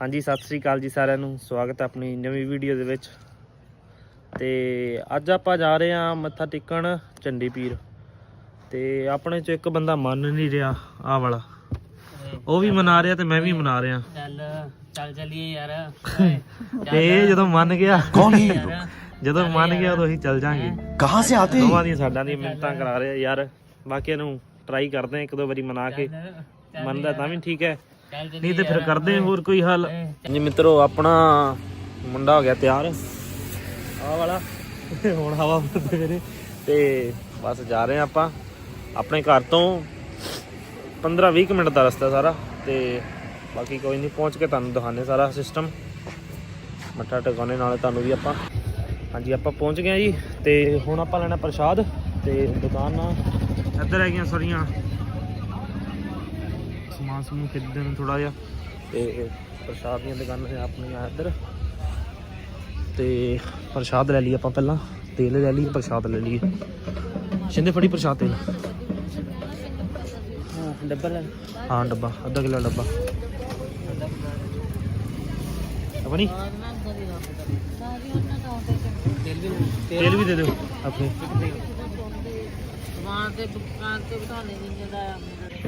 ਹਾਂਜੀ ਸਤਿ ਸ੍ਰੀ ਅਕਾਲ ਜੀ ਸਾਰਿਆਂ ਨੂੰ। ਸਵਾਗਤ ਹੈ ਆਪਣੀ ਨਵੀਂ ਵੀਡੀਓ ਦੇ ਵਿੱਚ। ਤੇ ਅੱਜ ਆਪਾਂ ਜਾ ਰਹੇ ਆ ਮੱਥਾ ਟੇਕਣ ਚੰਡੀ ਪੀਰ। ਤੇ ਆਪਣੇ ਚੋਂ ਇੱਕ ਬੰਦਾ ਮੰਨ ਨਹੀਂ ਰਿਹਾ ਆ ਵਾਲਾ। ਉਹ ਵੀ ਮਨਾ ਰਿਹਾ ਤੇ ਮੈਂ ਵੀ ਮਨਾ ਰਿਹਾ। ਚੱਲ ਚੱਲ ਚੱਲੀਏ ਯਾਰ। ਤੇ ਜਦੋਂ ਮੰਨ ਗਿਆ ਕੌਣ ਹੈ ਜਦੋਂ ਮੰਨ ਗਿਆ ਉਦੋਂ ਅਸੀਂ ਚੱਲ ਜਾਾਂਗੇ। ਕਹਾਂ ਸੇ ਆਤੇ? ਦੋਵਾਂ ਦੀਆਂ ਸਾਡਾਂ ਦੀਆਂ ਮਿੰਤਾਂ ਕਰਾ ਰਿਹਾ ਯਾਰ। ਬਾਕੀ ਨੂੰ ਟਰਾਈ ਕਰਦੇ ਇੱਕ ਦੋ ਵਾਰੀ ਮਨਾ ਕੇ। ਮੰਨਦਾ ਤਾਂ ਵੀ ਠੀਕ ਹੈ। ਨਹੀਂ ਤੇ ਫਿਰ ਕਰਦੇ ਹਾਂ ਹੋਰ ਕੋਈ ਹੱਲ। ਜੀ ਮਿੱਤਰੋ ਆਪਣਾ ਮੁੰਡਾ ਹੋ ਗਿਆ ਤਿਆਰ। ਆਹ ਵਾਲਾ। ਹੁਣ ਹਵਾ ਭਰਦੇ ਮੇਰੇ ਤੇ ਬਸ ਜਾ ਰਹੇ ਆਪਾਂ ਆਪਣੇ ਘਰ ਤੋਂ। 15-20 ਮਿੰਟ ਦਾ ਰਸਤਾ ਸਾਰਾ। ਤੇ ਬਾਕੀ ਕੋਈ ਨਹੀਂ ਪਹੁੰਚ ਕੇ ਤੁਹਾਨੂੰ ਦਿਖਾਣੇ ਸਾਰਾ ਸਿਸਟਮ ਮੱਥਾ ਟਿਕਾਣੇ ਨਾਲ ਤੁਹਾਨੂੰ ਵੀ ਆਪਾਂ। ਹਾਂਜੀ ਆਪਾਂ ਪਹੁੰਚ ਗਏ ਜੀ। ਤੇ ਹੁਣ ਆਪਾਂ ਲੈਣਾ ਪ੍ਰਸ਼ਾਦ। ਤੇ ਦੁਕਾਨਾਂ। ਇੱਧਰ ਹੈਗੀਆਂ ਸਾਰੀਆਂ। ਸਮਾਨ ਸਮੂਹ ਖਰੀਦਣ ਨੂੰ ਥੋੜਾ ਜਿਹਾ ਤੇ ਪ੍ਰਸ਼ਾਦ ਦੀਆਂ ਦੁਕਾਨਾਂ ਨੇ ਆਪਣੀਆਂ ਇੱਧਰ। ਤੇ ਪ੍ਰਸ਼ਾਦ ਲੈ ਲਈ ਆਪਾਂ ਪਹਿਲਾਂ, ਤੇਲ ਲੈ ਲਈ ਪ੍ਰਸ਼ਾਦ ਲੈ ਲਈਏ। ਸ਼ਿੰਦੇ ਫੜੀ ਪ੍ਰਸ਼ਾਦ ਤੇਲ। ਹਾਂ, ਡੱਬਾ ਲੈ ਹਾਂ ਡੱਬਾ ਅੱਧਾ ਕਿਲੋ ਡੱਬਾ। ਆਪਣੀ ਤੇਲ ਵੀ ਤੇਲ ਵੀ ਦੇ ਦਿਓ ਆਪਣੇ। ਸਮਾਨ ਤੇ ਦੁਕਾਨ ਤੇ ਬਿਠਾਣੇ ਨਹੀਂ ਜਾਂਦਾ।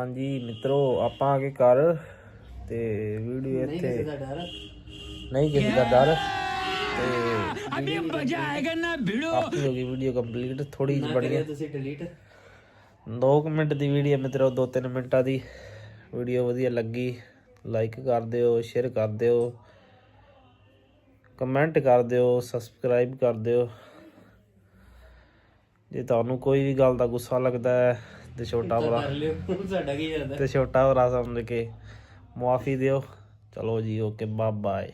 ਹਾਂਜੀ ਮਿੱਤਰੋ ਆਪਾਂ ਆ ਕੇ ਕਰ ਤੇ ਵੀਡੀਓ ਇੱਥੇ ਨਹੀਂ ਕਿਸੇ ਦਾ ਡਰ। ਤੇ ਅਭੀ ਮਜ਼ਾ ਆਏਗਾ ਨਾ ਵੀਡੀਓ ਆਪਣੀ ਹੋ ਗਈ ਵੀਡੀਓ ਕੰਪਲੀਟ ਥੋੜੀ ਜਿਹੀ ਬਣੀ ਹੈ। ਤੁਸੀਂ ਡਿਲੀਟ 2 ਮਿੰਟ ਦੀ ਵੀਡੀਓ ਮਿੱਤਰੋ 2-3 ਮਿੰਟਾਂ ਦੀ। ਵੀਡੀਓ ਵਧੀਆ ਲੱਗੀ ਲਾਈਕ ਕਰ ਦਿਓ ਸ਼ੇਅਰ ਕਰ ਦਿਓ। ਕਮੈਂਟ ਕਰ ਦਿਓ ਸਬਸਕ੍ਰਾਈਬ ਕਰ ਦਿਓ। ਜੇ ਤੁਹਾਨੂੰ ਕੋਈ ਵੀ ਗੱਲ ਦਾ ਗੁੱਸਾ ਲੱਗਦਾ ਹੈ ਤੇ ਛੋਟਾ ਭਰਾ। ਲਿਓ ਸਾਡਾ ਕੀ ਜਾਂਦਾ? ਤੇ ਛੋਟਾ ਭਰਾ ਸਮਝ ਕੇ। ਮੁਆਫੀ ਦਿਓ। ਚਲੋ ਜੀ ਓਕੇ ਬਾਏ ਬਾਏ